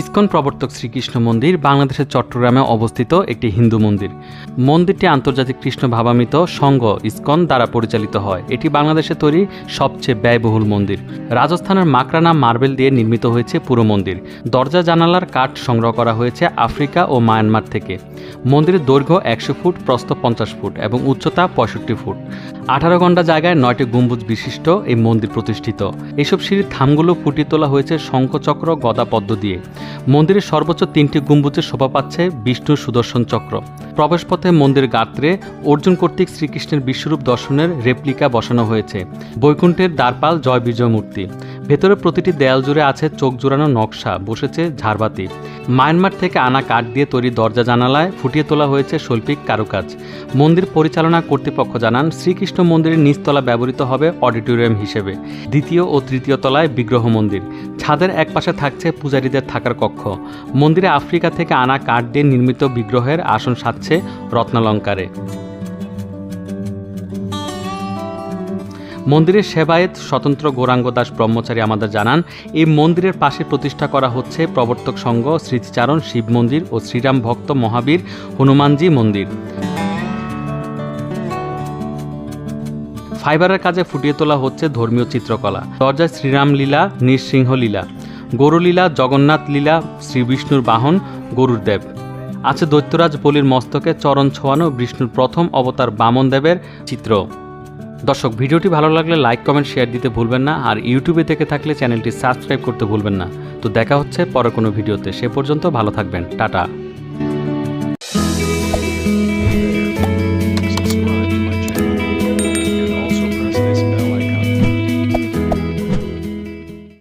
ISKCON প্রবর্তক শ্রীকৃষ্ণ মন্দির বাংলাদেশের চট্টগ্রামে অবস্থিত একটি হিন্দু মন্দির। মন্দিরটি আন্তর্জাতিক কৃষ্ণ ভাবামিত সংঘ ইসকন দ্বারা পরিচালিত হয়। এটি বাংলাদেশে তৈরি সবচেয়ে ব্যয়বহুল মন্দির। রাজস্থানের মাকরানা মার্বেল দিয়ে নির্মিত হয়েছে পুরো মন্দির। দরজা, জানালার কাঠ সংগ্রহ করা হয়েছে আফ্রিকা ও মায়ানমার থেকে। মন্দিরের দৈর্ঘ্য একশো ফুট, প্রস্থ পঞ্চাশ ফুট এবং উচ্চতা পঁয়ষট্টি ফুট। আঠারো ঘণ্টা জায়গায় নয়টি গম্বুজ বিশিষ্ট এই মন্দির প্রতিষ্ঠিত। এসব সিঁড়ির থামগুলো ফুটিয়ে তোলা হয়েছে শঙ্খচক্র, গদা পদ্ম দিয়ে। মন্দিরের সর্বোচ্চ তিনটি গম্বুজে শোভা পাচ্ছে বিষ্ণু সুদর্শন চক্র। প্রবেশপথে মন্দির গাত্রে অর্জুন কর্তৃক শ্রীকৃষ্ণের বিশ্বরূপ দর্শনের রেপ্লিকা বসানো হয়েছে। বৈকুণ্ঠের দ্বারপাল জয় বিজয় মূর্তি ভেতরে প্রতিটি দেয়াল জুড়ে আছে চোখ জোড়ানো নকশা, বসেছে ঝাড়বাতি। মায়ানমার থেকে আনা কাঠ দিয়ে তৈরি দরজা জানালায় ফুটিয়ে তোলা হয়েছে শৈল্পিক কারুকাজ। মন্দির পরিচালনা কর্তৃপক্ষ জানান, শ্রীকৃষ্ণ মন্দিরের নিচতলা ব্যবহৃত হবে অডিটোরিয়াম হিসেবে। দ্বিতীয় ও তৃতীয় তলায় বিগ্রহ মন্দির। ছাদের এক পাশে থাকছে পূজারীদের থাকার কক্ষ। মন্দিরে আফ্রিকা থেকে আনা কাঠ দিয়ে নির্মিত বিগ্রহের আসন সাজছে রত্নালঙ্কারে। মন্দিরের সেবায়েত স্বতন্ত্র গৌরাঙ্গ দাস ব্রহ্মচারী আমাদের জানান, এই মন্দিরের পাশে প্রতিষ্ঠা করা হচ্ছে প্রবর্তক সংঘ, স্মৃতিচারণ, শিব মন্দির ও শ্রীরাম ভক্ত মহাবীর হনুমানজি মন্দির। ফাইবারের কাজে ফুটিয়ে তোলা হচ্ছে ধর্মীয় চিত্রকলা। দরজায় শ্রীরাম লীলা, নৃসিংহ লীলা। গরুলীলা জগন্নাথ লীলা, শ্রী বিষ্ণুর বাহন, গরুর দেব। আছে দৈত্যরাজ বলির মস্তকে চরণ ছোঁয়ানো বিষ্ণুর প্রথম অবতার বামন দেবের চিত্র। দর্শক, ভিডিওটি ভালো লাগলে লাইক, কমেন্ট, শেয়ার দিতে ভুলবেন না আর ইউটিউবে থেকে থাকলে চ্যানেলটি সাবস্ক্রাইব করতে ভুলবেন না। তো দেখা হচ্ছে পরে কোনো ভিডিওতে। সে পর্যন্ত ভালো থাকবেন। টাটা।